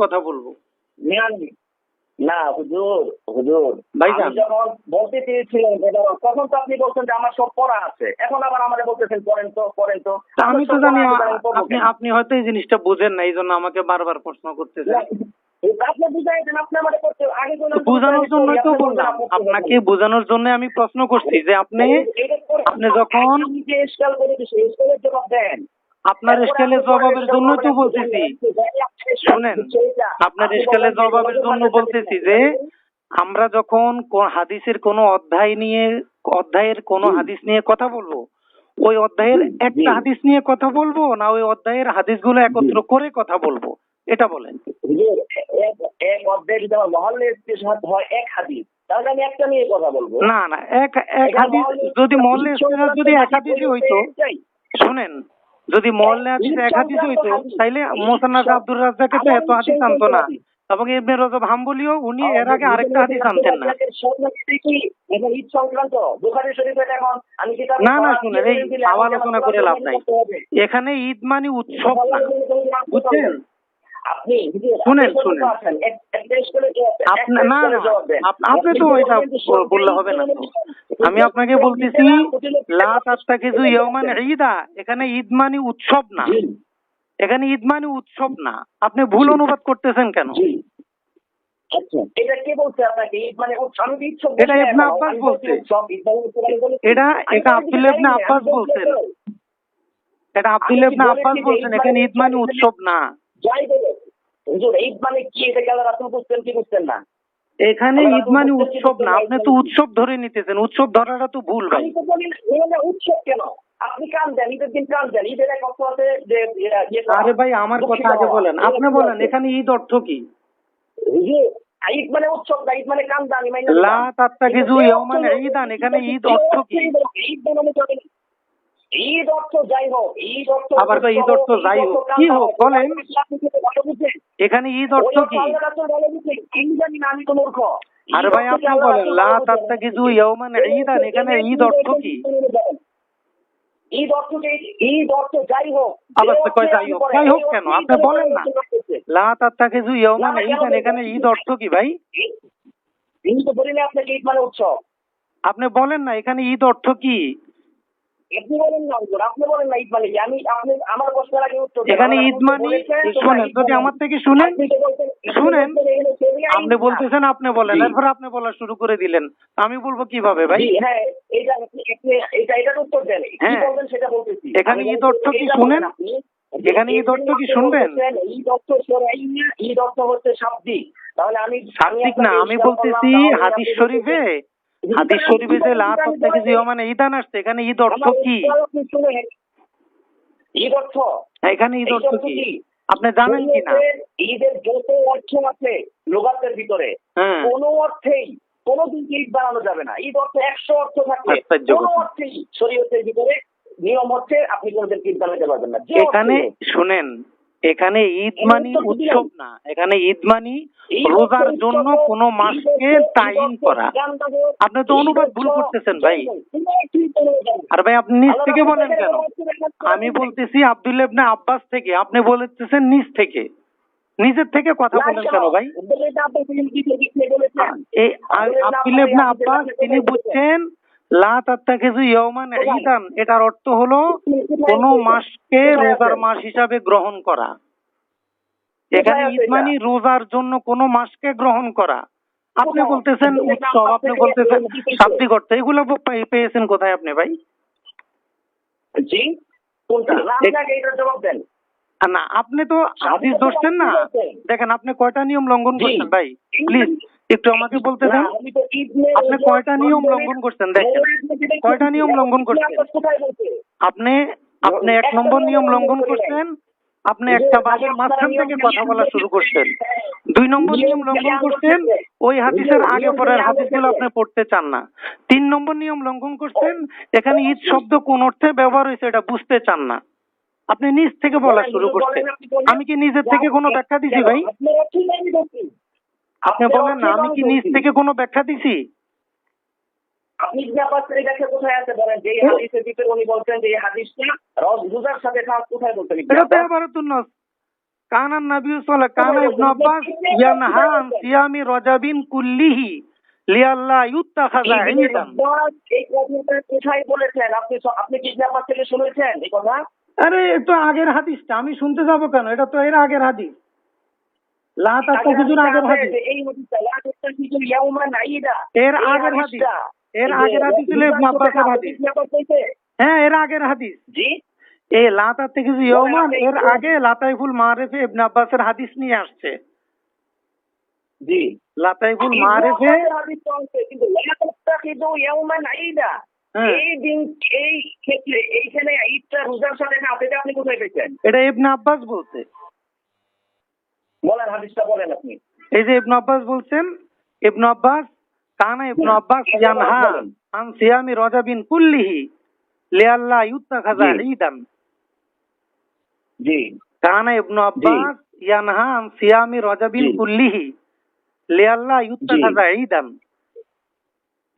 কথা বলব না হুজুর হুজুর ভাইজান। যখন বলতে চেয়েছিলাম এটা তখন তো আপনি বলছেন যে আমার সব পড়া আছে এখন আবার বলতেছেন পড়েন তো পড়েন তো আমি তো জানি আপনি আপনি হয়তো এই জিনিসটা বুঝেন না এই জন্য আমাকে বারবার প্রশ্ন করতেছেন না, আপনি বুঝাই আপনি করতে আগে বললেন বোঝানোর জন্যই তো বললাম আপনাকে বোঝানোর জন্য আমি প্রশ্ন করছি যে আপনি আপনি যখন- জবাব দেন আপনার স্কেলের জবাবের জন্যই তো বলতেছি। শুনেন আপনার আপনি স্কেলের জবাবের জন্য বলতেছি যে আমরা যখন হাদিসের কোনো অধ্যায় নিয়ে অধ্যায়ের কোনো। হাদিস নিয়ে কথা বলব ওই অধ্যায়ের একটা হাদিস নিয়ে কথা বলব না ওই অধ্যায়ের হাদিসগুলো একত্র করে কথা বলব? এটা বলেন। এক- এক যদি আমার মহল্লে ইস্তেশহাদ হয় এক হাদিস তাহলে আমি একটা নিয়ে কথা বলব। না না এক এক হাদিস যদি মহল্লে যদি এক হাদিসই হইতো শুনেন। যদি মহল্লে হাদিস এক হাদিস হইতো তাইলে মোসানাদ আব্দুর রাজ্জাকে তো এত হাদিস আনতো না। এবং ইবনে রজব হাম্বলিও উনি এর আগে আরেকটা হাদিস আনতেন না। না না শুনেন এই আলোচনা করে লাভ নাই। এখানে ঈদ মানে উৎসব না বুঝছেন? আপনি শুনেন, শুনেন। না আপনি তো এটা বললে হবে না আমি আপনাকে বলতেছি লা ঈদা এখানে ঈদ মানে উৎসব না। এখানে ঈদ মানে উৎসব না। আপনি ভুল অনুবাদ করতেছেন কেন? আচ্ছা এটা কে বলছে আপনাকে? ঈদ মানে উৎসব উৎসব এটা ইবনে আব্বাস বলছে। মানে। এটা এটা বলেছি ইবনে আব্বাস বলছেন। এটা ইবনে আব্বাস বলছেন এখানে মানে ঈদ মানে উৎসব না। যাই বলে হুজুর ঈদ মানে কি? এটা কি আল্লাহ রাসূল বুঝতেন কি বুঝতেন না? এখানে ঈদ মানে উৎসব না। আপনি তো উৎসব ধরে নিতেছেন। উৎসব ধরাটা তো ভুল ভাই। আমি তো বলি না, উৎসব কেন? আপনি কান দেন ঈদের দিন কান দেন। ঈদের এক অর্থ আছে যে ইয়ে-। আরে ভাই আমার কথা আগে বলেন। আপনি বলেন এখানে ঈদ অর্থ কি? হুজুর, ঈদ মানে উৎসব না ঈদ মানে কান দান। লা তাত্তাখিযু ইয়াওমান ঈদান। এখানে ঈদ অর্থ কি? ঈদ বানানো যাবে না। ঈদ অর্থ যাই হোক ঈদ অর্থ আবার তো ঈদ অর্থ যাই হোক। কি হোক, বলেন। এখানে ঈদ অর্থ কি আমি তো মূর্খ আরে ভাই আপনি বলেন লা তাত্তাখিযু ইয়াওমান ঈদান এখানে ঈদ অর্থ কি ঈদ অর্থ ঈদ অর্থ যাই হোক আবার কয় যাই হোক। যাই হোক কেন? আপনি বলেন না। লা তাত্তাখিযু ইয়াওমান ঈদান এখানে ঈদ অর্থ কি ভাই ঈদ তো বলি না আপনাকে ঈদ মানে উৎসব আপনি বলেন না এখানে ঈদ অর্থ কি আপনি বলেন না হুজুর, আপনি বলেন না ঈদ মানে কি? আমি আপনি আমার প্রশ্নের আগে উত্তর এখানে ঈদ মানে শুনেন যদি আমার থেকে শুনেন শুনেন। আপনি। বলতেছেন আপনি বলেন আপনি বলা শুরু করে দিলেন আমি বলব কীভাবে ভাই হ্যাঁ, এটা আপনি- আপনি- এটা এটার উত্তর দেন। কি হ্যাঁ। বলবেন সেটা বলতেছি। এখানে ঈদ অর্থ কি শুনেন? এখানে ঈদ অর্থ কি শুনবেন? ঈদ অর্থ ঈদ অর্থ হচ্ছে শাব্দিক। তাহলে আমি শাব্দিক না আমি বলতেছি হাদিস শরীফে হাদিস শরীফে যে ঈদান আসছে এখানে ঈদ অর্থ কি? ঈদ অর্থ? এখানে ঈদ অর্থ কি? আপনি জানেন কি না? ঈদের যত অর্থ আছে লোগাতের ভিতরে। হ্যাঁ। কোন অর্থেই কোনদিন ঈদ বানানো যাবে না। ঈদ অর্থ একশো অর্থ থাকলে আশ্চর্য কোন। অর্থেই শরীয়তের ভিতরে নিয়ম হচ্ছে আপনি কোনদিন ঈদ বানাতে পারবেন না। এখানে শুনেন এখানে ঈদ মানি উৎসব না। এখানে ঈদ মানি রোজার জন্য কোনো মাসকে তাইন করা। আপনি তো অনুবাদ ভুল করতেছেন ভাই। আর ভাই আপনি নিচ থেকে বলেন কেন? আমি বলতেছি আব্দুল্লাহ ইবনে আব্বাস থেকে। আপনি বলতেছেন নিচ থেকে। নিজের থেকে কথা বলেন কেন ভাই? এই আ- আব্দুল্লাহ ইবনে আব্বাস তিনি বুঝছেন এটার অর্থ হলো কোন মাসকে রোজার মাস হিসাবে গ্রহণ করা। এখানে ঈদ মানে রোজার জন্য কোন মাসকে গ্রহণ করা। আপনি বলতেছেন উৎসব আপনি বলতেছেন শাব্দিক অর্থ। এগুলো পেয়েছেন কোথায় আপনি ভাই? জি কোনটা? জবাব দেন। না আপনি তো হাদিস ধরছেন না। দেখেন আপনি কয়টা নিয়ম লঙ্ঘন করছেন ভাই? প্লিজ একটু আমাকে বলতে দেন। না, আমি তো ঈদ নিয়ে- আপনি কয়টা নিয়ম লঙ্ঘন করছেন? দেখেন কয়টা নিয়ম লঙ্ঘন করছেন? আপনি আপনি এক নম্বর নিয়ম লঙ্ঘন করছেন। আপনি একটা বাসের মাঝখান থেকে কথা বলা শুরু করছেন। দুই নম্বর নিয়ম লঙ্ঘন করছেন ওই হাদিসের আগে পরের হাদিসগুলো আপনি পড়তে চান না। তিন নম্বর নিয়ম লঙ্ঘন করছেন এখানে ঈদ শব্দ কোন অর্থে ব্যবহার হয়েছে এটা বুঝতে চান না। আপনি নিজ থেকে বলা শুরু করছেন। আমি কি নিজের থেকে কোনো ব্যাখ্যা দিছি ভাই? আপনি বলেন না আমি কি নিজ থেকে কোনো ব্যাখ্যা দিছি? আপনি ইবনে আব্বাস এই ব্যাখ্যা কোথায় আছে বলেন? যে হাদিসের ভিতরে উনি বলছেন যে এই হাদিসটা রোজ রোজার সাথে খাস কোথায় বলছেন? এটা তো আব্বাস? আবার কানা নবী সাল্লাল্লাহু কানা ইবনে আব্বাস ইয়ানহা আন সিয়ামি রাজাবিন কুল্লিহি লিয়াল্লা ইউত্তাখাযা ইবনে এই কথাটা কোথায় বলেছেন? আপনি আপনি কি ইবনে থেকে শুনেছেন এই কথা? আরে তো আগের হাদিসটা আমি শুনতে যাব কেন? এটা তো এর আগের হাদিস। এর আগের হাদিস। এর আগের হাদিস ছিল আব্বাসের হাদিস। ইবনে আব্বাস বলছে, হ্যাঁ এর আগের হাদিস। জি? এই লাতা থেকে ইয়মান এর আগে লাতাইফুল মারেফে ইবনে আব্বাসের হাদিস নিয়ে আসছে। জি। লাতাইফুল মারেফে হ্যাঁ। এই দিন এই ক্ষেত্রে এইখানে ঈদটা না আপনি কোথায় পেয়েছেন? এটা ইবনে আব্বাস বলছে। বলেন হাদিসটা বলেন আপনি। এই যে ইবনে আব্বাস বলছেন ইবনে আব্বাস কানা ইবনে আব্বাস ইয়ানহা আন সিয়ামি রাজাবিন কুল্লিহি ইউত্তাখাযা ঈদান। জি। কানা ইবনে আব্বাস ইয়ানহা আন সিয়ামি রাজাবিন। কুল্লিহি ইউত্তাখাযা ঈদান।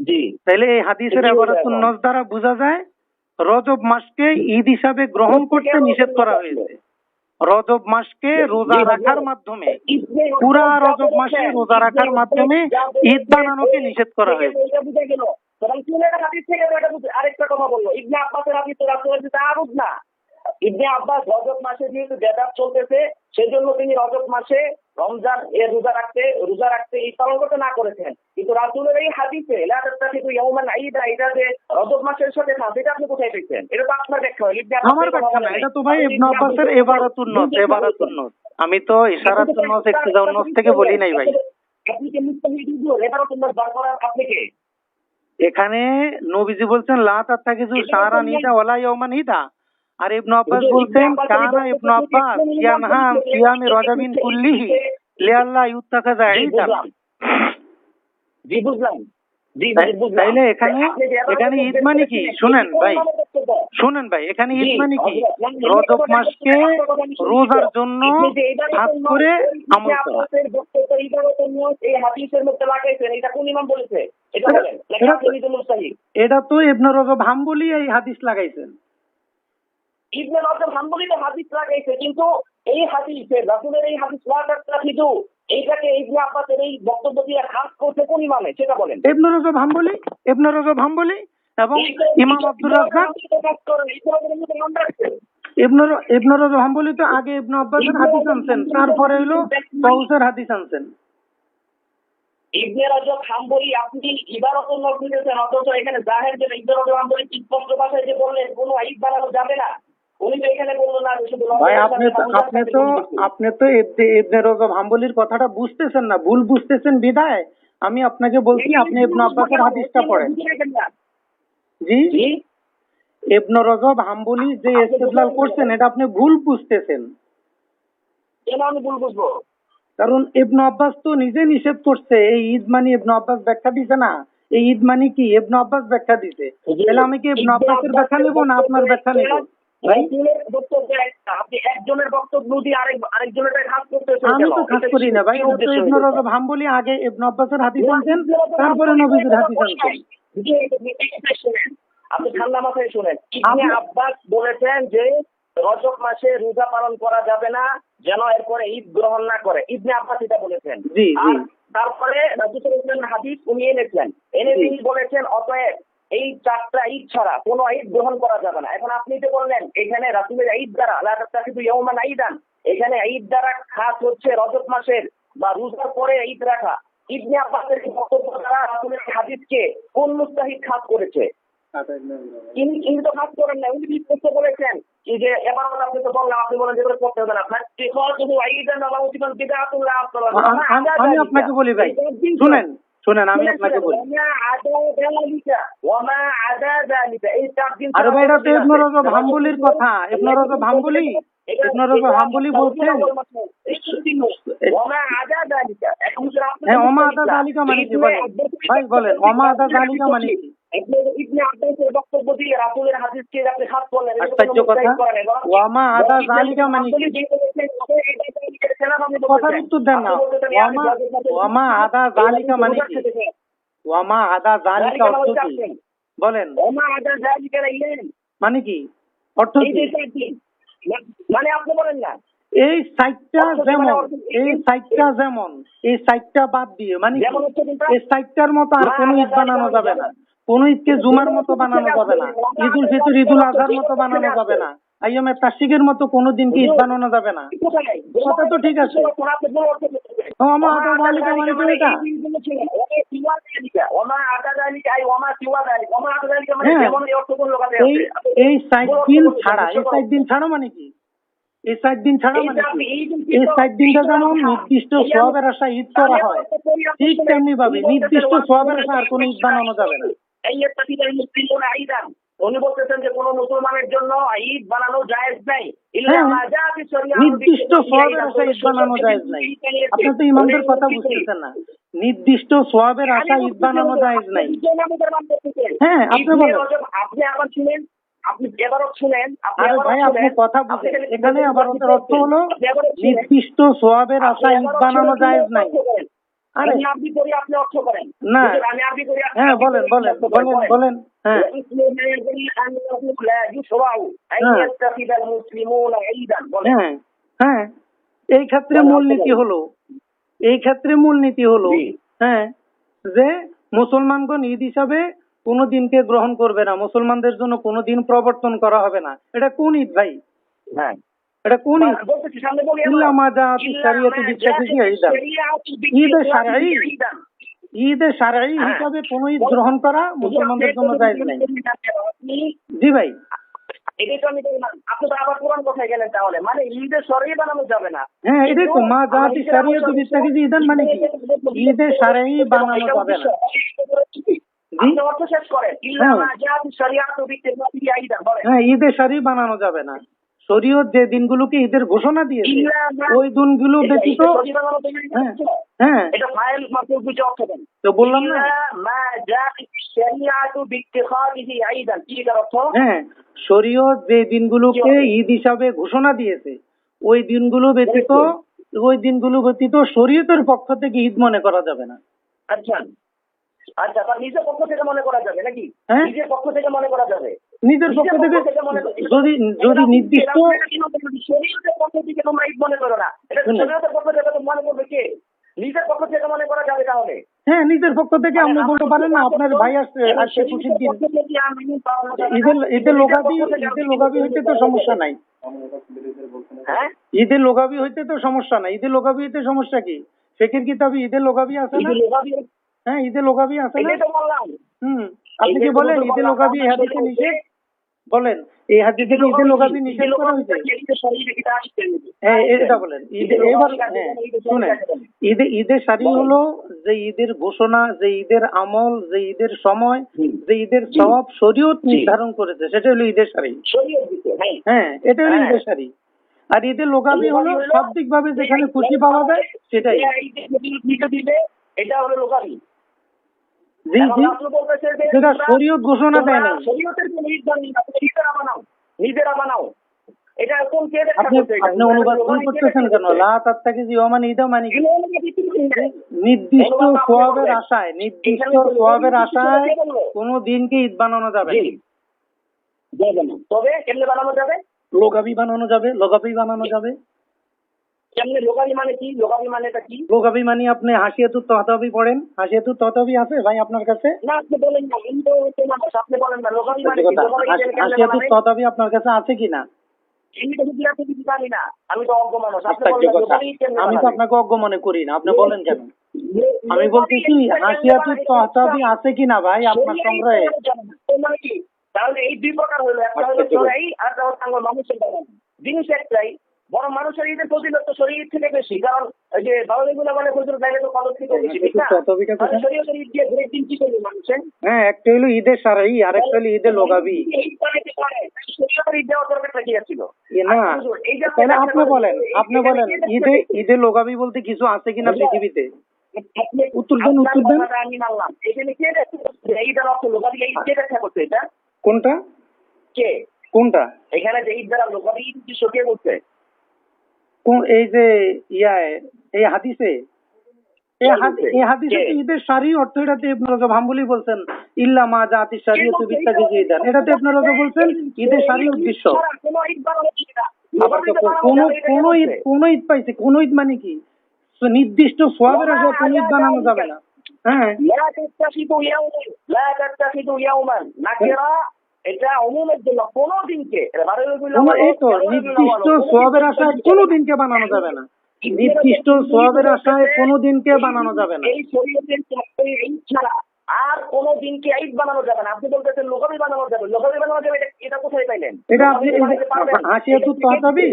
জি। তাহলে এই হাদিসের জি, এবারাতুন এখন। নস দ্বারা বোঝা যায় রজব মাসকে ঈদ হিসাবে গ্রহণ করতে নিষেধ করা হয়েছে। রজব মাসকে রোজা রাখার। মাধ্যমে পুরা রজব মাসে রোজা রাখার মাধ্যমে ঈদ বানানোকে নিষেধ করা হয়েছে আরেকটা কথা বলল ইবনে আব্বাসের হাদিস তো রাসূল না ইবনে আব্বাস রজব মাসে যেহেতু বেদাত চলতেছে সেই জন্য তিনি রজব মাসে রমজান এ রোজা রাখতে রোজা রাখতে ঈদ পালন করতে না করেছেন। কিন্তু রাসূলের এই হাদিসে ইয়াউমান এটা যে রজব মাসের সাথে খাস এটা আপনি কোথায় পেয়েছেন? এটা তো আপনার ব্যাখ্যা হলো ইবনে আমার ব্যাখ্যা না এটা তো ভাই ইবনে আব্বাসের নস নস আমি তো ইশারাতুন নস ইক্তিজাউন নস থেকে বলি নাই ভাই। আপনি কি মুস্তাহিদ বার করার আপনি কে? এখানে নবীজি বলছেন লা তাত্তাখিজু শাহরান ঈদা ওয়ালা ইয়াউমান ঈদা আর ইবনে আব্বাস বলছেন কানা ইবনে আব্বাস ইয়ানহা সিয়ামি রাজাবিন কুল্লিহি লিয়াল্লা ইউত্তাখাযা বুঝলাম। জি বুঝলাম। জি বুঝলাম। তাইলে এখানে এখানে ঈদ মানে কি? শুনেন ভাই। শুনেন ভাই এখানে ঈদ মানে কি? রজব মাসকে। রোজার জন্য হাত করে আমল করা। এটা তো ইবনে রজব হাম্বলি এই হাদিস লাগাইছেন। ইবনে রজব হাম্বলি তো হাদিস লাগাইছে কিন্তু এই হাদিসে রাসূলের এই হাদিস লাগাটা কিন্তু এইটাকে ইবনে আব্বাসের এই বক্তব্য দিয়ে খাস করছে কোন ইমামে? সেটা বলেন। ইবনে রজব হাম্বলি ইবনে রজব হাম্বলি এবং ইমাম আব্দুর রাজ্জাক। হাম্বলি তো আগে ইবনে আব্বাসের হাদিস আনছেন তারপরে হলো তাউসের হাদিস আনছেন। ইবনে রাজব হাম্বলি আপনি ইবারতুল নখ দিতেছেন অথচ এখানে জাহের যে ইবনে রাজব হাম্বলি স্পষ্ট ভাষায় যে বললেন কোনো ঈদ বানানো যাবে না। ভাই আপনি আপনি তো আপনি তো ইবনে রজব হাম্বলির কথাটা বুঝতেছেন না ভুল বুঝতেছেন আমি আপনাকে বলছি আপনি ইবনে আব্বাসের হাদিসটা পড়েন। জি? জি ইবনে রজব হাম্বলি যে ইস্তেদলাল করছেন এটা আপনি ভুল বুঝতেছেন। কেন আমি ভুল বুঝব? কারণ ইবনে আব্বাস তো নিজে নিষেধ করছে এই ঈদ মানে ইবনে আব্বাস ব্যাখ্যা দিছে না। এই ঈদ মানে কি? ইবনে আব্বাস ব্যাখ্যা দিছে। তাহলে আমি কি ইবনে আব্বাসের ব্যাখ্যা নেব না আপনার ব্যাখ্যা নেব? আপনি একজনের বক্তব্য দিয়ে আরেক আরেকজনের খাস করতেছেন আমি তো খাস করি না ভাই কি এটা তো উদ্দেশ্য ইবনে রজব হাম্বলি আগে ইবনে আব্বাসের হাদিস আনছেন তারপরে নবীজির হাদিস আনছেন। জি, এটা শুনেন। আপনি ঠান্ডা মাথায় শুনেন। ইবনে আব্বাস বলেছেন যে রজব মাসে রোজা পালন করা যাবে না যেন এরপরে ঈদ গ্রহণ না করে। ইবনে আব্বাস এটা বলেছেন। তারপরে রাসূল হাদিস উনি এনেছেন। এনে তিনি বলেছেন অতএব এই চারটা ঈদ ছাড়া কোনো ঈদ গ্রহণ করা যাবে না। এখন আপনি যে বললেন এখানে রাসূলের ঈদ দ্বারা আল্লাহ কিন্তু ইয়াউমান ঈদান এখানে ঈদ দ্বারা খাস হচ্ছে রজব মাসের বা রোজার পরে ঈদ রাখা। ইবনে আব্বাসের বক্তব্য দ্বারা রাসূলের হাদিসকে কোন মুস্তাহিদ খাস করেছে? তিনি তিনি তো কাজ করেন না উনি করতে বলেছেন যে এবার আপনি তো বললাম আপনি বলেন যে এগুলো করতে হবে না আপনার শুধু নামা উচিত বিদাতুল্লাহ আমি আপনাকে বলি ভাই শুনেন। শুনেন আমি আপনাকে বলি। আরে ভাই এটা তো ইবনে রজব হাম্বলির কথা ইবনে রজব হাম্বলি ইবনে রজব হাম্বলি বলছেন। হ্যাঁ অমা আদা জালিকা মানে কি বলেন? ভাই বলেন অমা আদা জালিকা মানে কি? ইবনে আব্বাসের বক্তব্য দিয়ে রাসূলের হাদিসকে আপনি খাস করলেন। আশ্চর্য কথা। মুস্তাহিদ করেন আদা জালিকা মানে কি? কথার উত্তর দেন না। ওয়ামা ওয়ামা আদা জালিকা মানে কি? ওয়ামা আদা জালিকা অর্থ কি? বলেন। আদা জালিকা মানে কি? অর্থ কি? মানে আপনি বলেন না। এই সাইটটা যেমন এই সাইটটা যেমন এই সাইটটা বাদ দিয়ে মানে? এই সাইটটার মতো আর কোনো ঈদ বানানো যাবে না। কোন ঈদকে জুমার মতো বানানো যাবে না ঈদুল ফিতর, ঈদুল আজহার মতো বানানো যাবে না আইএমএ তাসিকের মতো কোনো দিনকে ঈদ বানানো যাবে না? কথা তো ঠিক আছে। হ্যাঁ। এই সাইট দিন ছাড়া, এই সাইট দিন ছাড়া মানে কি এই সাইট দিন ছাড়া মানে এই সাইট দিনটা যেমন নির্দিষ্ট সোয়াবের আশা ঈদ করা হয়, ঠিক তেমনি ভাবে নির্দিষ্ট সোয়াবের আশা আর কোনো ঈদ বানানো যাবে না এই ইত্তাকিদাল মুসলিমুনা ঈদান। উনি বলতেছেন যে কোন মুসলমানের জন্য ঈদ বানানো জায়েজ নাই হ্যাঁ। নির্দিষ্ট সোয়াবের আশা ঈদ বানানো জায়েজ নাই আপনি তো ইমামদের কথা বুঝতেছেন না নির্দিষ্ট সোয়াবের আশা ঈদ বানানো জায়েজ নাই হ্যাঁ, আপনি বলেন। আপনি আবার শুনেন আপনি এবারও শুনেন আপনি আরে ভাই আপনি কথা বুঝেন এখানে আবার অর্থ হলো। নির্দিষ্ট সোয়াবের আশা ঈদ বানানো জায়েজ নাই আমি আরবি করি আপনি অর্থ করেন। না। আমি আরবি করি হ্যাঁ বলেন বলেন বলেন বলেন হ্যাঁ। হ্যাঁ। হ্যাঁ। হ্যাঁ এই ক্ষেত্রে মূলনীতি হলো এই ক্ষেত্রে মূলনীতি হলো হ্যাঁ যে মুসলমানগণ ঈদ হিসাবে কোনো দিনকে গ্রহণ করবে না মুসলমানদের জন্য কোনো দিন প্রবর্তন করা হবে না। এটা কোন ঈদ ভাই? হ্যাঁ। এটা কোন ঈদ বলতেছি সামনে বলি ইল্লা আমরা। মা জাআত ইল্লা শরিয়াতে মা বিচ্ছাসি জাআত ঈদান শরিয়াতু ঈদে বিচ্ছাসি শারঈ। ঈদান। ঈদে শারঈ হ্যাঁ। হিসাবে কোনো ঈদ গ্রহণ করা মুসলমানদের জন্য জায়েজ নাই জি ভাই। এটাই তো আমি বললাম আপনি তো আবার পুরান কথায় গেলেন তাহলে? মানে ঈদে সরিয়ে বানানো যাবে না। হ্যাঁ এটাই তো মা জাতি আমাদের শরিয়াতে ঈদান মানে কি? ঈদে শারঈ বানানো যাবে না। হ্যাঁ। মা জাআত শরিয়াতু বিচ্ছাসি ঈদান বলেন হ্যাঁ ঈদে শাড়ি বানানো যাবে না। শরীয়ত যে দিনগুলোকে ঈদের ঘোষণা দিয়েছে ওই দিনগুলো ব্যতীত। হ্যাঁ হ্যাঁ। এটা ফাইল মাত্র বুঝে অর্থ দেন। তো বললাম না। মা জাআত শরিয়াতু বিত্তিখাদিহি ঈদান কি এটার অর্থ? হ্যাঁ শরীয়ত যে দিনগুলোকে ঈদ হিসাবে ঘোষণা দিয়েছে ওই দিনগুলো ব্যতীত ওই দিনগুলো ব্যতীত শরীয়তের পক্ষ থেকে ঈদ মনে করা যাবে না। আচ্ছা। আচ্ছা নিজের পক্ষ থেকে মনে করা যাবে নাকি? হ্যাঁ? নিজের পক্ষ থেকে মনে করা যাবে। নিজের পক্ষ থেকে যদি যদি নির্দিষ্ট শরীয়তের পক্ষ থেকে তোমরা ঈদ মনে করো না। এটা শরীয়তের পক্ষ থেকে মনে করবে কে? নিজের পক্ষ থেকে মনে করা যাবে তাহলে। হ্যাঁ নিজের পক্ষ থেকে আপনি বলতে পারেন না আপনার ভাই আসছে আসছে খুশির দিন। ঈদের ঈদের লোকাবি ঈদের লোকাবি হইতে তো সমস্যা নাই। হ্যাঁ? ঈদের লোকাবি হইতে তো সমস্যা নাই। ঈদের লোকাবি হইতে সমস্যা কি? শেখের কিতাবে ঈদের লোকাবি আছে না? হ্যাঁ ঈদের লোকাবি আছে না? হুম আপনি কি বলেন? ঈদের লোকাবি হাদিসে নিষেধ বলেন এই হাদিসে কি ঈদের লোকাবি নিষেধ করা হয়েছে হ্যাঁ এটা বলেন ঈদে এবার হ্যাঁ শুনেন ঈদে ঈদের শাড়ি হলো যে ঈদের ঘোষণা যে ঈদের আমল যে ঈদের সময় যে ঈদের সব শরীয়ত নির্ধারণ করেছে সেটা হলো ঈদের শাড়ি হ্যাঁ হ্যাঁ এটা হলো হ্যাঁ। ঈদের শাড়ি আর ঈদের লোকাবি হলো শাব্দিক ভাবে যেখানে খুশি পাওয়া যায় সেটাই এটা হলো লোকাবি জি জি। আপনি বলতেছেন যে যেটা শরীয়ত ঘোষণা দেয় তোমরা শরীয়তের কোনো ঈদ বানাও না, নিজেরা বানাও নিজেরা বানাও। এটা কোন কে আপনি অনুবাদ ভুল করতেছেন লা তাত্তাকে মানে কি? নির্দিষ্ট সোয়াবের আশায় নির্দিষ্ট সোয়াবের আশায় কোনো দিনকে ঈদ বানানো যাবে। তবে কেমনে বানানো যাবে? লোকাবি বানানো যাবে লোকাবি বানানো যাবে। কেমনে লোকালি মানে কি? লোকালি মানে এটা কি? লোকাবি মানে আপনি হাসিয়াতুর তহতাবি পড়েন। হাসিয়াতুর তহতাবি আছে ভাই আপনার কাছে? না আপনি বলেন না। আমি তো আপনি বলেন না। লোকালি মানে কি লোকালি হাসিয়াতুর তহতাবি আপনার কাছে আছে জানি না। আমি তো অজ্ঞ মানুষ। আপনি আশ্চর্য বলেন কথা। লোকালি কেমনে আমি তো আপনাকে অজ্ঞ মনে করি না। আপনি বলেন কেন? আমি বলতেছি কেমনে হাসিয়াতুর বানাবে? তহতাবি আছে কিনা ভাই আপনার সংগ্রহে? মানে? কি? তাহলে এই দুই প্রকার হলো। একটা হলো আচ্ছা, চড়াই আর একটা হচ্ছে মানুষের জিনিস একটাই বড় মানুষের ঈদের ফজিলত তো শরীর থেকে বেশি কারণ ওই যে বাউলিগুলো বলে ফজল গাইলে তো কদর থেকে বেশি ঠিক না শরীয়তের ঈদ দিয়ে ঘুরে দিন কি করবে মানুষের? হ্যাঁ একটা হলো ঈদের সারাই আর একটা হলো ঈদের লোকাবি ঈদ শরীয়তের ঈদ দেওয়ার দরকার কি ছিল না আচ্ছা, এই যে আপনি বলেন আপনি বলেন ঈদে? ঈদের লোকাবি বলতে কিছু আছে কিনা পৃথিবীতে? আপনি উত্তর দেন, উত্তর দেন। আমি মানলাম। এখানে কে এইটার অর্থ এই কে ব্যাখ্যা করছে এটা? কোনটা? কে? কোনটা? এখানে যে ঈদ দ্বারা ঈদ উদ্দেশ্য কে করছে কোন এই যে ইয়া এই হাদিসে? এই হাদিসে? ঈদের শাড়ি অর্থ এটাতে আপনারা যে ভাম্বুলি বলছেন ইল্লা মা জাতি শাড়ি তো ঈদান এটাতে আপনারা যে বলছেন ঈদের শাড়ি উদ্দেশ্য। কোন কোন ঈদ কোন ঈদ পাইছে কোন ঈদ মানে কি? নির্দিষ্ট সোয়াবের কোন ঈদ বানানো যাবে না। হ্যাঁ। এটা অমুমের জন্য কোনো দিনকে নির্দিষ্ট কোনো আশায় কোনো দিনকে বানানো যাবে না। নির্দিষ্ট সোয়াবের আশায় কোনো দিনকে বানানো যাবে না। এই শরীয়তের চারটে ছাড়া আর কোনো দিনকে ঈদ বানানো যাবে না। আপনি বলতেছেন লোকাবি বানানো যাবে। লোকাবি বানানো যাবে এটা কোথায় পাইলেন? এটা আপনি লোকাবি হাসি হাসুর তহতাবি?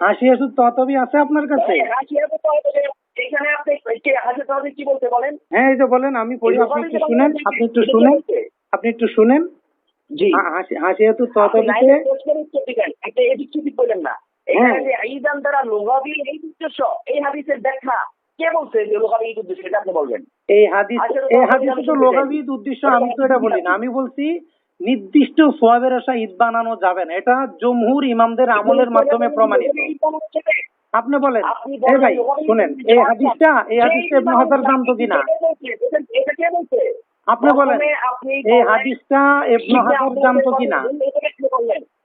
হাসি হাসুর তহতাবি আছে আপনার কাছে? হ্যাঁ, হাসিয়া তো এখানে আপনি কে তাহলে কি বলতে বলেন? হ্যাঁ এই যে বলেন আমি পড়ি আপনি একটু শুনেন আপনি একটু শুনেন। আপনি একটু শুনেন। জি। এদিক সেদিক না। এখানে হ্যাঁ। যে ঈদান দ্বারা লোকাবি এই উদ্দেশ্য এই হাদিসের ব্যাখ্যা কে বলছে যে লোকাবি এই উদ্দেশ্য? এটা আপনি বলবেন। এই হাদিস এই হাদিসে আমি তো শুনতে লোকাবিদ উদ্দেশ্য আমি তো এটা বলি না আমি বলছি নির্দিষ্ট সোয়াবের আশা ঈদ বানানো যাবে না। এটা জমহুর ইমামদের আমলের মাধ্যমে প্রমাণিত। আপনি বলেন। এই ভাই শুনেন। এই হাদিসটা এই হাদিসটা ইবনে হাজার জানতো কিনা এটা কে বলছে? আপনি বলেন এই হাদিসটা ইবনে হাজার জানতো কিনা?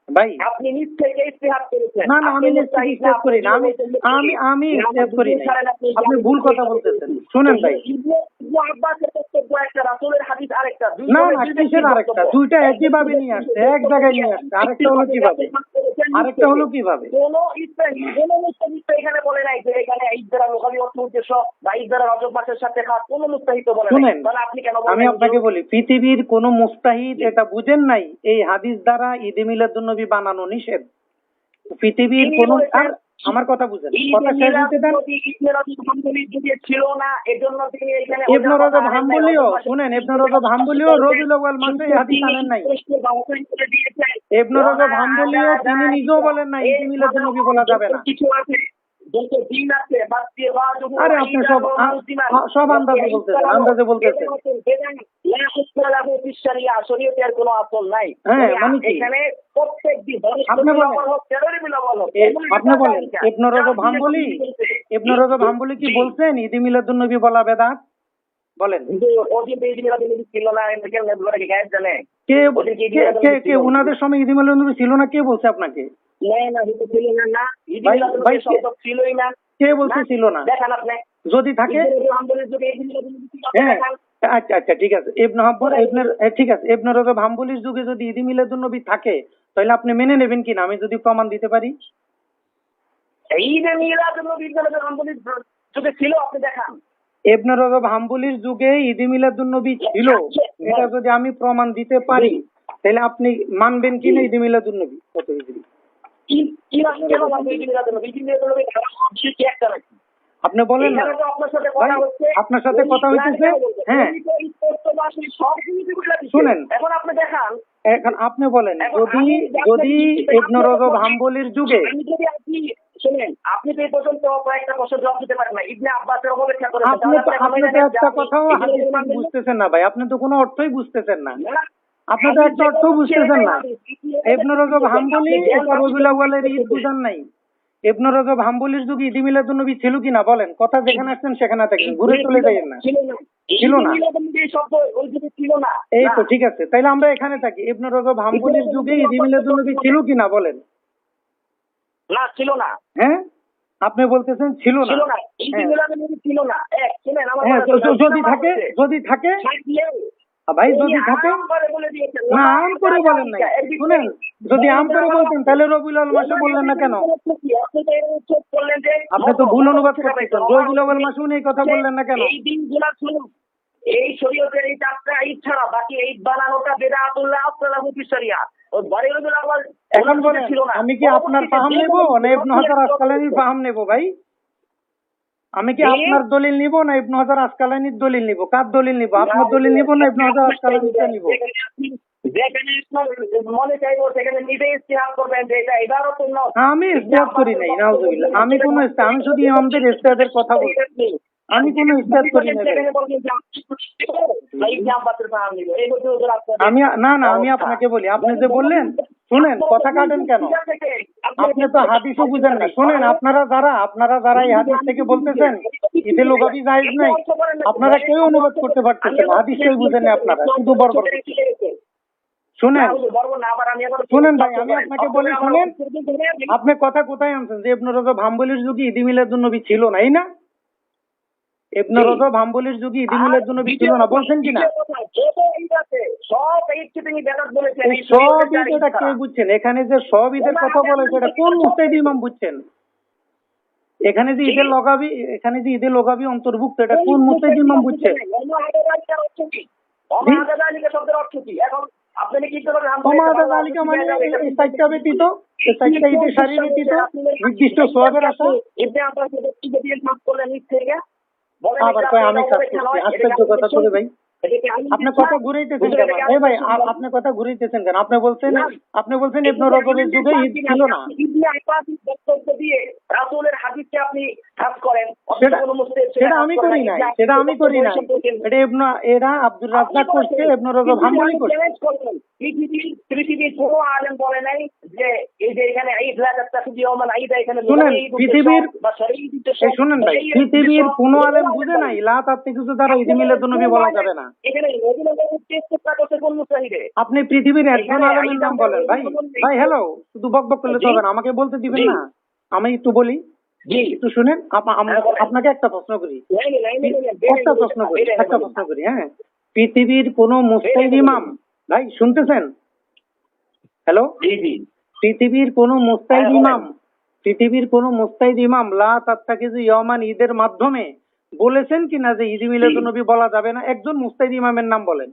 ভাই। আপনি নিজ থেকে ইস্তেহার করেছেন। না না আমি মুস্তাহিদ ইস্তেহার করি না। আমি আমি আমি ইস্তেহার করি না। আপনি ভুল কথা বলতেছেন। শুনেন ভাই। না না কিসের আরেকটা। দুইটা একই ভাবে নিয়ে আসছে এক জায়গায় নিয়ে আসছে আরেকটা হলো কীভাবে? আরেকটা হলো কীভাবে? কোন কোন মুস্তাহিদ এখানে বলে নাই যে এখানে ঈদ দ্বারা লোকালি অর্থ উদ্দেশ্য বা ঈদ দ্বারা রজব মাসের সাথে খাওয়া কোন মুস্তাহিদ বলে নাই। তাহলে আপনি কেন আমি আপনাকে বলি পৃথিবীর কোন মুস্তাহিদ এটা বুঝেন নাই এই হাদিস দ্বারা ঈদে মিলাদুন্নবী বানানো নিষেধ। পৃথিবীর কোন আমার কথা বুঝেন কথা শেষ হতে দেন। ছিল না এজন্য তিনি এখানে ইবনে রজব হাম্বলিও শুনেন ইবনে রজব হাম্বলিও রবিউল আউয়াল মাসে এই হাদিস আনেন নাই। ইবনে রজব হাম্বলিও তিনি নিজেও বলেন নাই এই মিলাদুন নবী বলা যাবে না। কিছু আছে আরে আপনি সব সব আন্দাজে বলতেছেন, আন্দাজে বলতেছেন। কোনো আসল নাই। হ্যাঁ, মানে কি? এখানে প্রত্যেক দিন আপনি বলেন। বিলাবল হোক তেরোরই বিলাবল হোক এ- আপনি বলেন ইবনে রজব হাম্বলি? ইবনে রজব হাম্বলি কি বলছেন? ঈদে মিলাদুন নবী বলা বেদাত? বলেন। ছিল না কি কে? উনাদের সময় ঈদে মিলাদুন নবী ছিল না? কে বলছে আপনাকে? না না ছিল না না। ছিলই না। কে বলছে ছিল না। দেখান আপনি। যদি থাকে ছিল, হ্যাঁ। আচ্ছা আচ্ছা ঠিক আছে। ইবনে হাব্বর ইবনে ঠিক আছে। ইবনে রজব হাম্বলির যুগে যদি ঈদে মিলাদুন নবী থাকে তাহলে আপনি মেনে নেবেন কিনা? আমি যদি প্রমাণ দিতে পারি। ঈদ মিলাদ যুগে ছিল আপনি দেখান। ইবনে রজব হাম্বলির যুগে ঈদে মিলাদুন ছিল। এটা যদি আমি প্রমাণ দিতে পারি তাহলে আপনি মানবেন কিনা ঈদে মিলাদুন নবী কত হিজরি আপনি বলেন না। আপনার সাথে কথা হইতেছে? হ্যাঁ। শুনেন। এখন আপনি দেখান। এখন আপনি বলেন যদি যদি রজব হাম্বলির যুগে যদি আপনি শুনেন আপনি তো এই পর্যন্ত কয়েকটা প্রশ্ন জবাব দিতে পারেন না ইবনে আব্বাসের অপেক্ষা করেছেন। আপনি তো একটা কথাও বুঝতেছেন না ভাই। আপনি তো কোনো অর্থই বুঝতেছেন না না, আপনি একটা অর্থ বুঝতেছেন না। ইবনে রজব হাম্বলি ঈদ বুঝান নাই। ইবনে রজব হাম্বলির যুগে ঈদ ছিল বলেন কথা যেখানে আসছেন সেখানে থাকেন ঘুরে চলে যাইয়েন না। ছিল না। এই তো ঠিক আছে তাইলে আমরা এখানে থাকি। ইবনে রজব হাম্বলির যুগে ঈদ মিলাদুন নবী ছিল কিনা বলেন? না ছিল না। হ্যাঁ? আপনি বলতেছেন ছিল না। ছিল না। হ্যাঁ। ছিল না। হ্যাঁ যদি থাকে যদি থাকে ভাই যদি থাকে আম করে না আম করে বলেন নাই। শুনেন যদি আম করে বলতেন তাহলে রবিউল মাসে বললেন না কেন? আপনি তো ভুল অনুবাদ করতেছেন। রবিউল মাসে উনি এই কথা বললেন না কেন? এই দিনগুলা শুনুন এই শরীয়তের এই চারটা ঈদ ছাড়া বাকি ঈদ বানানোটা বেদাতুল্লাহ আফসালাহু ফি শরিয়া ওই বাড়ি রবিউল আউয়াল এখন বলেন আমি কি আপনার ফাহাম নেব? না ইবনু হাজার আসকালানির ফাহাম নেব ভাই? আমি কি আপনার দলিল নিব না ইবনু হাজার আসকালানির দলিল নিব? কার দলিল নিব? আপনার দলিল নিব না ইবনু হাজার আসকালানিরটা নিব? যেখানে মনে চাইব সেখানে নিজে ইস্তেহার করবেন যে এটা এবারও আমি করি নাই নাউজুবিল্লাহ। আমি কোন আমি শুধু ইমামদের ইস্তেহাদের কথা বলছি। আমি কোনো ইস্তেহাদ করি না। আমি না না আমি আপনাকে বলি আপনি যে বললেন শুনেন কথা কাটেন কেন? আপনি তো হাদিসও বুঝেন না। শুনেন আপনারা যারা আপনারা যারা এই হাদিস থেকে বলতেছেন ঈদে লোকাবি জায়েজ নাই আপনারা কেউ অনুবাদ করতে পারতেছেন না। হাদিস কেউ বুঝেন না আপনারা শুধু বরবর শুনেন শুনেন ভাই, আমি আপনাকে বলি, শুনেন। আপনি কথা কোথায় আনছেন? যে ইবনে রজব হাম্বলির যুগে ঈদ মিলাদুন নবী ছিল না এই না? ইবনে রজব হাম্বলির যুগে ঈদ মিলাদুন নবী ছিল না বলছেন কি না দ্বিতীয় কথা, যত ঈদ আছে, সব ঈদ এটা কে বুঝছেন এখানে যে সব ঈদের কথা বলেছে এটা কোন মুস্তাহিদ ইমাম বুঝছেন এখানে যে ঈদের লগাবি এখানে যে ঈদের লগাবি অন্তর্ভুক্ত এটা কোন মুস্তাহিদ ইমাম বুঝছেন কি? শব্দের অর্থ কি? এখন আপনি কি মানে নির্দিষ্ট সোয়াবের আশা আব্বাস ঈদকে মাফ করলেন থেকে। আবার কয় আমি কাজ করছি আশ্চর্য কথা ভাই। আপনি কথা ঘুরাইতেছেন কেন? এই ভাই দিচ্ছি আ- না। আপনি কথা ঘুরাইতেছেন কেন? আপনি বলছেন আপনি বলছেন ইবনে রজবের যুগে ঈদ ছিল না। ইবনে আব্বাস বক্তব্য দিয়ে রাসূলের হাদিসকে আপনি খাস করেন সেটা কোনো মুসলিম সেটা আমি করি নাই। সেটা আমি করি নাই। এটা ইবনে এরা আব্দুর রাজ্জাক করছে ইবনে রজব হাম্বলি করছে। পৃথিবীর পৃথিবীর কোনো আলেম বলে নাই যে এই যে এখানে ঈদ লাগাত তাকদি ওমান ঈদ এখানে শুনেন, পৃথিবীর- শুনেন ভাই পৃথিবীর কোনো আলেম বুঝে নাই। লা তার কিছু দ্বারা ঈদ নবী বলা যাবে না। এখানে কোন মুস্তাহিদে আপনি পৃথিবীর একজন এখানে নাম বলেন ভাই। ভাই হ্যালো শুধু বক বক করলে হবে না আমাকে বলতে দিবেন না। আমি একটু বলি একটু শুনেন হ্যাঁ। আপনাকে একটা প্রশ্ন করি। বলেন, বেড়ে একটা প্রশ্ন করি একটা প্রশ্ন করি হ্যাঁ। পৃথিবীর কোন মুস্তাহিদ ইমাম ভাই শুনতেছেন? হ্যালো? জি জি। পৃথিবীর কোন মুস্তাহিদ হ্যাঁ, ইমাম পৃথিবীর কোন মুস্তাহিদ ইমাম লা তাত্তাকিজু ইয়ামান ঈদের মাধ্যমে বলেছেন কিনা যে ঈদ মিলাদ নবী বলা যাবে না? একজন মুস্তাহিদ ইমামের নাম বলেন।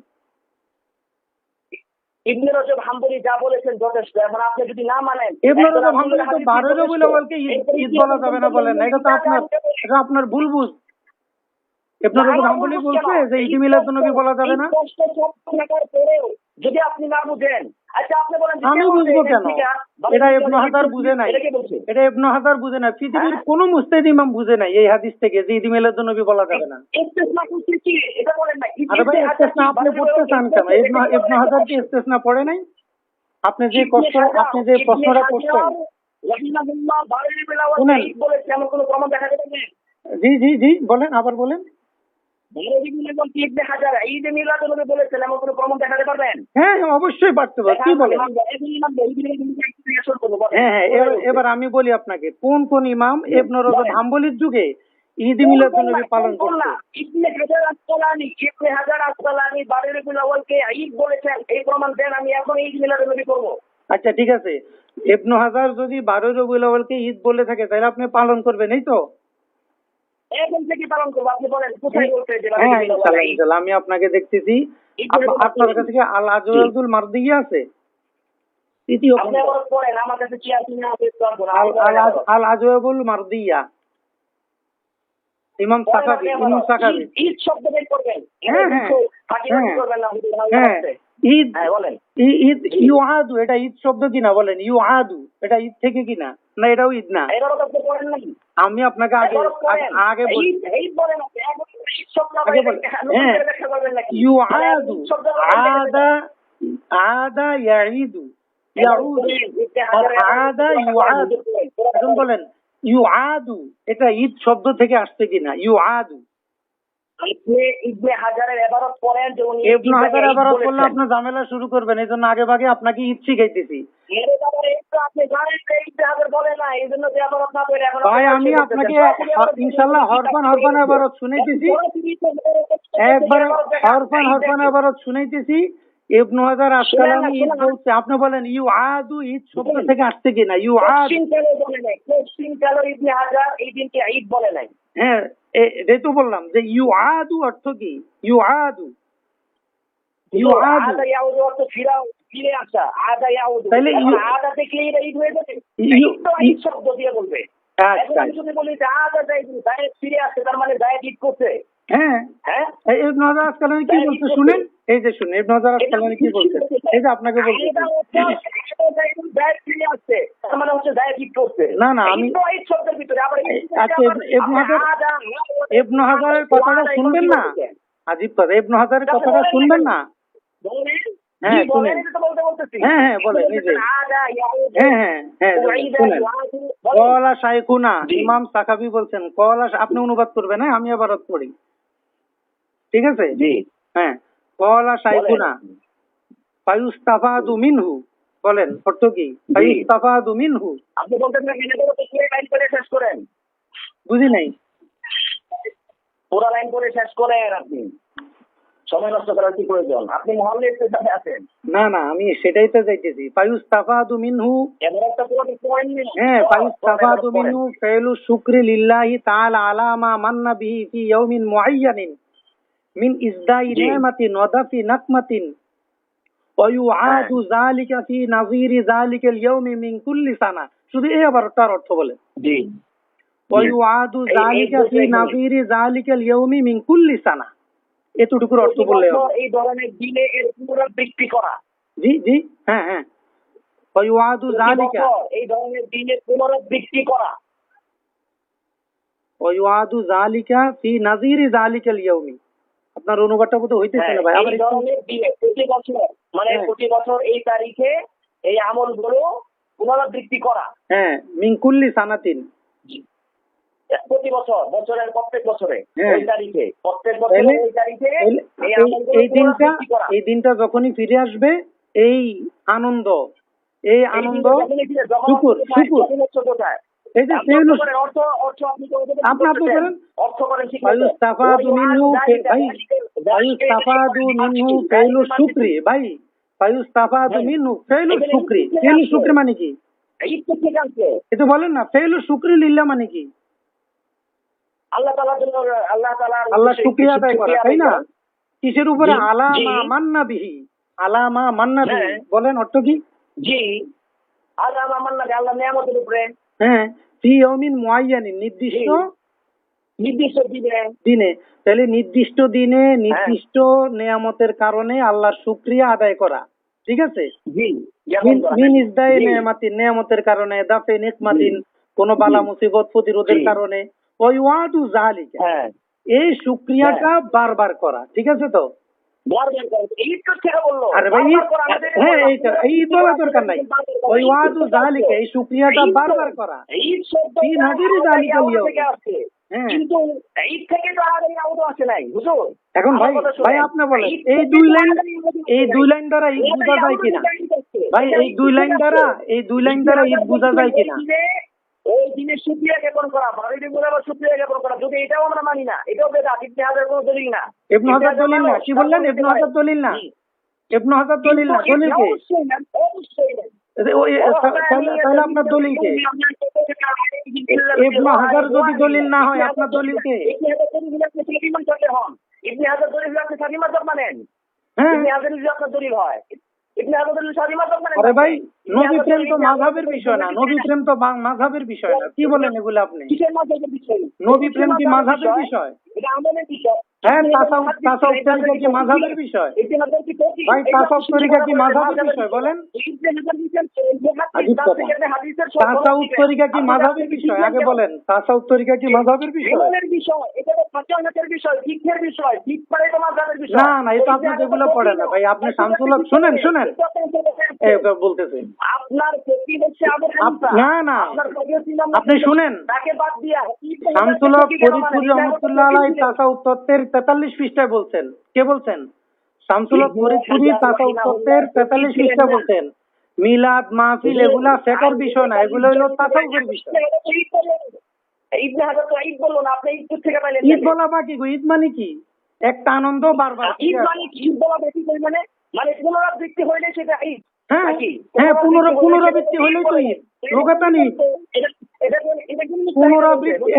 ইবনে রজব হাম্বলি যা বলেছেন যথেষ্ট। এখন আপনি যদি না মানেন ইবনে রজব হাম্বলি তো হাদিস রবিউল আউয়ালকে ঈদ এরপরে ঈদ কি বলা যাবে না বলেন না। এটা তো আপনার এটা আপনার ভুল বুঝ। ইবনে রজব বলছে যে ঈদ মিলাদুন নবী বলা যাবে না? এই কষ্ট সব থাকার পরেও যদি আপনি না বুঝেন আচ্ছা আপনি বলেন আমি বুঝব কেন? ঠিক আছে? বা এটা এটা ইবনু হাজার বুঝে নাই। এটা কে বলছে? এটা ইবনু হাজার বুঝে নাই। পৃথিবীর হ্যাঁ? কোন মুস্তাহিদ ইমাম বুঝে নাই এই হাদিস থেকে যে ঈদ মিলাদুন নবী বলা যাবে না। ইস্তেসনা করছে কি? এটা বলেন না আরে ভাই ইস্তেসনা আপনি পড়তে চান কেন? ইবনু ইবনু হাজার কি ইস্তেসনা পড়ে নাই? আপনি যে কষ্ট আপনি যে প্রশ্নটা করছেন। শুনেন। জি জি জি বলেন আবার বলেন। কোনো প্রমাণ দেখাতে পারবেন? হ্যাঁ হ্যাঁ অবশ্যই পারতে পারে কি বলেন? হ্যাঁ হ্যাঁ এবার- আমি বলি আপনাকে কোন কোন ইমাম হাম্বলির যুগে ঈদ পালন করছে ইবনে হাজার আসকালানি ইবনে হাজার আসকালানি বারের বিলাওয়ালকে ঈদ বলেছেন এই প্রমাণ দেন আমি এখন ঈদ করব। আচ্ছা ঠিক আছে। ইবনু হাজার যদি বারোই রবিউল আউয়ালকে ঈদ বলে থাকে তাহলে আপনি পালন করবেন এই তো? এখন থেকে পালন করব। আপনি বলেন কোথায় বলতে যে বারের হ্যাঁ ঈদ? আমি আপনাকে দেখতেছি। আপনার কাছে আল মারদিয়া আছে? তৃতীয় আমার কাছে কি না আল মারদিয়া ইমাম সাকাবি ইমাম সাকাবি ঈদ- ঈদ শব্দ বের করবেন। হ্যাঁ, হ্যাঁ। করবেন না ঈদ বলেন। ঈদ ইউআদু এটা ঈদ শব্দ কিনা? বলেন ইউআদু এটা ঈদ থেকে কিনা? না এটাও ঈদ না। আমি আপনাকে আগে আগে- হ্যাঁ। করবেন। আদা আদা ইয়াউদু। আদা ইউআদু এখন বলেন ইউআদু এটা ঈদ শব্দ থেকে আসছে কিনা? ঈদ করলে আপনার ঝামেলা শুরু করবেন। এই জন্য আগে ভাগে আপনাকে ঈদ শিখাইতেছি। ভাই আপনি আমি আপনাকে ইনশাল্লাহ হরফান হরফান আবারত শুনাইতেছি। একবার হরফান হরফান আবারত শুনাইতেছি। ইবনু হাজার আসকালাম ঈদ বলছে আপনি বলেন ইউ আদু ঈদ শব্দ থেকে আসছে কিনা? ইউ আদ হ্যাঁ এটাই তো বললাম যে ইউ আদু অর্থ কি? You Adu. ইউ আদু। অর্থ ফিরাও ফিরে আসা আদা ইয়াউদু তাহলে আদা দেখলে এটা ঈদ হয়ে যাবে। ঈদ শব্দ দিয়ে বলবে। আমি যদি বলি যে আদা যাই জায়েদ ফিরে আসছে তার মানে জায়েদ ঈদ করছে। হ্যাঁ। হ্যাঁ? এই হাজার আসকালানি কি বলছে? শুনেন? এই যে শুনেন ইবনু হাজার আসকালানি কি বলছে? এই যে আপনাকে বলছে। আদা অর্থ জায়েদ জায়েদ ফিরে আসছে তার মানে হচ্ছে জায়েদ ঈদ করছে। না, না, আমি- ঈদ তো ঈদ শব্দের ভিতরে আবার আচ্ছা, হাজার- ইবনু হাজারের কথাটা শুনবেন না? আজিব কথা ইবনু হাজারের কথাটা শুনবেন না? হ্যাঁ, হ্যাঁ, হ্যাঁ। কলা ইমাম সাকাবি বলছেন কলা আপনি অনুবাদ করবেন হ্যাঁ আমি আবার পড়ি। ঠিক আছে? হ্যাঁ কলা ফায়ুস্তাফাদু মিনহু বলেন অর্থ কি? ফায়ুস্তাফাদু মিনহু। আপনি বলতেন না এখানে পুরো লাইন করে শেষ করেন। বুঝি নাই। পুরো লাইন করে শেষ করেন আপনি। সময় নষ্ট করার কি প্রয়োজন আপনি মহল্লের সাথে আছেন না না আমি সেটাই তো চাইতেছি ফায়ুস্তাফাদু মিনহু এবার একটা পুরো পয়েন্ট নিন হ্যাঁ ফায়ুস্তাফাদু মিনহু ফাইলু শুকরি লিল্লাহি তাআলা আলা মা মান্না বিহি ফি ইয়াউমিন মুআয়্যানিন মিন ইসদাই জি। নি'মাতিন ওয়া দাফি নাকমাতিন ويعاد ذلك في نظير ذلك اليوم من كل سنة শুধু এই আবার তার অর্থ বলে জি ويعاد এই- ذلك এই في বলতে نظير ذلك اليوم من كل سنة এতটুকুর অর্থ বললে এই ধরনের দিনে এর পুনরাবৃত্তি করা। জি জি হ্যাঁ হ্যাঁ। এই ধরনের দিনে পুনরাবৃত্তি করা। আপনার অনুবাদটা বোধ হইতে হ্যাঁ, মানে হ্যাঁ। প্রতি বছর এই তারিখে এই আমলগুলো পুনরাবৃত্তি করা। হ্যাঁ মিঙ্কুল্লি সানাতিন। প্রতি বছর বছরের প্রত্যেক বছরে হ্যাঁ। তারিখে প্রত্যেক বছরে তারিখে এই দিনটা এই দিনটা যখনই ফিরে আসবে এই আনন্দ এই আনন্দ শুকুর শুকুর? এই যে অর্থ অর্থ আপনি। করেন। অর্থ করেন মিনহু ভাই মিনহু ভাই। মিনহু মানে কি এই তো ঠিক আছে এটা বলেন না ফেলু শুকরি লিল্লা মানে কি আল্লাহ তাআলার জন্য আল্লাহ তাআলার আল্লাহ শুক্রিয়া আদায় করা তাই না? কিসের উপরে? মান্না বিহি। মান্না বিহি। হ্যাঁ। বলেন অর্থ কি? জি। আল্লাহ আমার না আল্লাহ নিয়ামতের উপরে। হ্যাঁ। ফি ইয়াউমিন মুআয়্যানিন নির্দিষ্ট নির্দিষ্ট দিনে। দিনে। তাহলে নির্দিষ্ট দিনে নির্দিষ্ট নিয়ামতের কারণে আল্লাহর শুক্রিয়া আদায় করা। ঠিক আছে? জি। মিন- জি, নেয়ামাতিন নেয়ামতের কারণে দাফে নিকমাতিন কোন বালা মুসিবত প্রতিরোধের কারণে। ওই ওয়াদু জালিকা হ্যাঁ। এই শুক্রিয়াটা বারবার করা ঠিক আছে তো? আরে ভাই হ্যাঁ এই তো- দরকার নাই। ওই ওয়াদু জালিকা এই শুক্রিয়াটা এই তো- বারবার করা। জালিকা হ্যাঁ। কিন্তু ঈদ থেকে তো আর এই আউট আসে নাই বুঝো এখন ভাই ভাই আপনি বলেন এই দুই লাইন এই। দুই লাইন দ্বারা ঈদ বোঝা যায় কিনা? ভাই এই দুই লাইন দ্বারা এই দুই লাইন দ্বারা ঈদ বোঝা যায় কিনা? ওই দিনে ওই দিনে সুপ্রিয়া জ্ঞাপন করা বলে আবার সুপ্রিয়া জ্ঞাপন করা যদি এটাও আমরা মানি না এটাও বেদাত ইবনে হাজার কোনো দলিল না ইবনু হাজার দলিল না কি বললেন ইবনু হাজার দলিল না। ইবনু হাজার দলিল না দলিল কে তাহলে আপনার দলিল কে ইবনু হাজার যদি দলিল না হয়, আপনার দলিল কে? ইবনে হাজার দলিল আপনি সাফি হন। ইবনে হাজার দলিল আপনি সাফি মানেন। হ্যাঁ ইবনে হাজার আপনার দলিল হয়। মানেন আরে ভাই নবী প্রেম তো হাজার বিষয় না নবী প্রেম তো বা- বিষয় না। কি বলেন এগুলো আপনি? নবী প্রেম কি মাঝাবের বিষয়? এটা আমাদের বিষয়। হ্যাঁ, তাসাউফ- তরিকা কি মাযহাবের বিষয়? ভাই, তাসাউফ তরিকা কি মাযহাবের বিষয়? বলেন। আপনি হাদিসের তাসাউফ তরিকা কি আপনি বিষয় আগে বলেন তাসাউফ তরিকা কি মাঝাবের বিষয় এটা বিষয় শিক্ষার বিষয় ঠিক করে তো মাঝাবের বিষয় না, না, এটা আপনি যেগুলো পড়েন না, ভাই, আপনি শামসুল শুনেন, শুনেন। এই বলতেছে আপনার ফকি আবু হানিফা না, না। আপনি শুনেন। তাকে বাদ দিয়া শামসুল হক ফরিদপুর রহমতুল্লাহ আলাই তাসাউফ তত্ত্বের তেতাল্লিশ পৃষ্ঠায় বলছেন। কে বলছেন? শামসুল হক ফরিদপুরি তাসাউফ তেতাল্লিশ পৃষ্ঠায় বলছেন। মিলাদ মাহফিল এগুলা বিষয় না এগুলো হলো তাসাউফের বিষয়। ঈদ বলা বাকি গো, ঈদ মানে কি? একটা আনন্দ বারবার ঈদ মানে কি? ঈদ বলা বেশি পরিমাণে মানে পুনরাবৃত্তি হইলে সেটা ঈদ হ্যাঁ হ্যাঁ পুনর- পুনরাবৃত্তি হলেই তো ঈদ। কোন পুনরাবৃত্তি